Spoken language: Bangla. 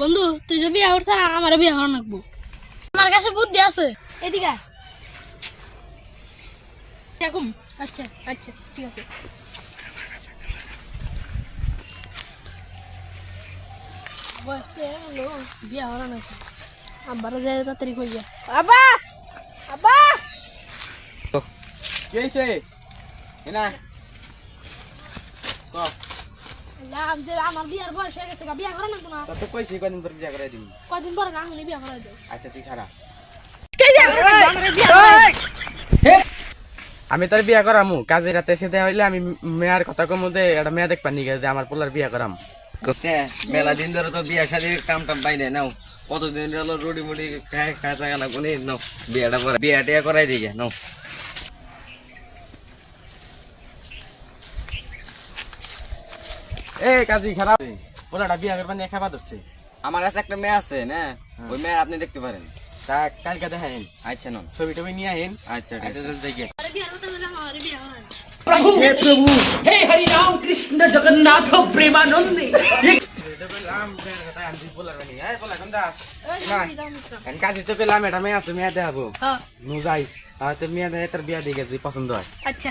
বন্ধু, তুই যে বিয়া করছ, আমার বিয়া করা নাকবো আমার কাছে বুদ্ধি আছে। এদিকে। এরকম আচ্ছা আচ্ছা ঠিক আছে। বয়সটা হলো, বিয়া করা নাকবো আব্বারা যায় তাড়াতাড়ি কই যা। আব্বা! আব্বা! কি হয়েছে ক? লাম যে আমার বিয়ার বয়স হয়ে গেছে বিয়া করা না। তোর তো কইছি কদিন পর বিয়া করে দিবি। কদিন পরে গাঙ্গুলি বিয়া করা দেয় আচ্ছা তুই খারাপ আমি তোর বিয়া করামু কাজে রাতে সেটা হইলে আমি মেয়ার কথা কমু যে একটা মেয়া দেখ পানি যে আমার পোলার বিয়া করাম। মেলা দিন ধরে তো বিয়া শাদির কাম টাম পাই নাই নাও। কতদিন হলো রুটি মুটি খায় খাচা গানা কোনি নাও বিয়াটা করে বিয়া টিয়া করাই দিকে নাও। এ খারাপ। বিয়া হচ্ছে আমার কাছে একটা মেয়ে আছে না? হ্যাঁ। ওই মেয়ে আপনি দেখতে পারেন। আচ্ছা ছবি টবি নিয়ে আহেন আচ্ছা, কাজী তো পেলাম এটা মেয়ে আছে মেয়ে দেখাবো। যাই। তাহলে মেয়ে দেখে বিয়া দিয়ে গেছি পছন্দ হয়। আচ্ছা।